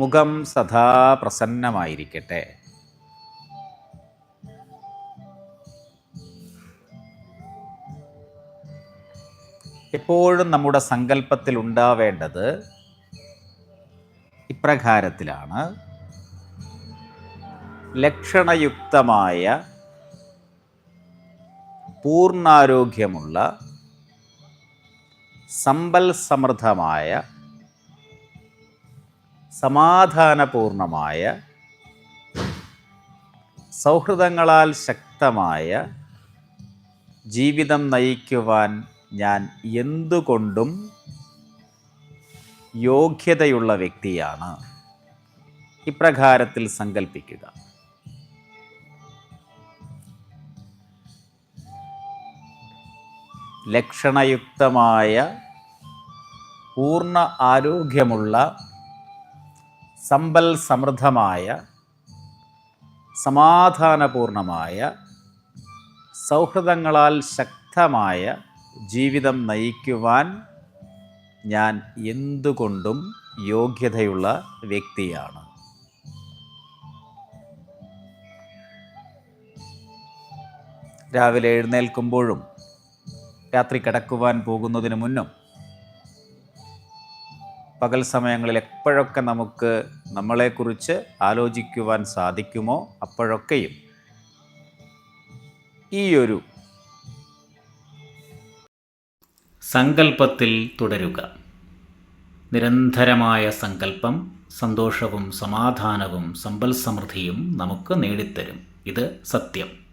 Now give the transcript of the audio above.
മുഖം സദാ പ്രസന്നമായിരിക്കട്ടെ. എപ്പോഴും നമ്മുടെ സങ്കല്പത്തിൽ ഉണ്ടാവേണ്ടത് ഇപ്രകാരത്തിലാണ്. ലക്ഷണയുക്തമായ പൂർണാരോഗ്യമുള്ള സമ്പൽ സമൃദ്ധമായ സമാധാനപൂർണമായ സൗഹൃദങ്ങളാൽ ശക്തമായ ജീവിതം നയിക്കുവാൻ ഞാൻ എന്തുകൊണ്ടും യോഗ്യതയുള്ള വ്യക്തിയാണ്. ഇപ്രകാരത്തിൽ സങ്കല്പിക്കുക ലക്ഷണയുക്തമായ പൂർണ ആരോഗ്യമുള്ള സമ്പൽ സമൃദ്ധമായ സമാധാനപൂർണമായ സൗഹൃദങ്ങളാൽ ശക്തമായ ജീവിതം നയിക്കുവാൻ ഞാൻ എന്തുകൊണ്ടും യോഗ്യതയുള്ള വ്യക്തിയാണ്. രാവിലെ എഴുന്നേൽക്കുമ്പോഴും രാത്രി കിടക്കുവാൻ പോകുന്നതിന് മുന്നും പകൽ സമയങ്ങളിൽ എപ്പോഴൊക്കെ നമുക്ക് നമ്മളെക്കുറിച്ച് ആലോചിക്കുവാൻ സാധിക്കുമോ അപ്പോഴൊക്കെയും ഈ ഒരു സങ്കല്പത്തിൽ തുടരുക. നിരന്തരമായ സങ്കല്പം സന്തോഷവും സമാധാനവും സമ്പൽ സമൃദ്ധിയും നമുക്ക് നേടിത്തരും. ഇത് സത്യം.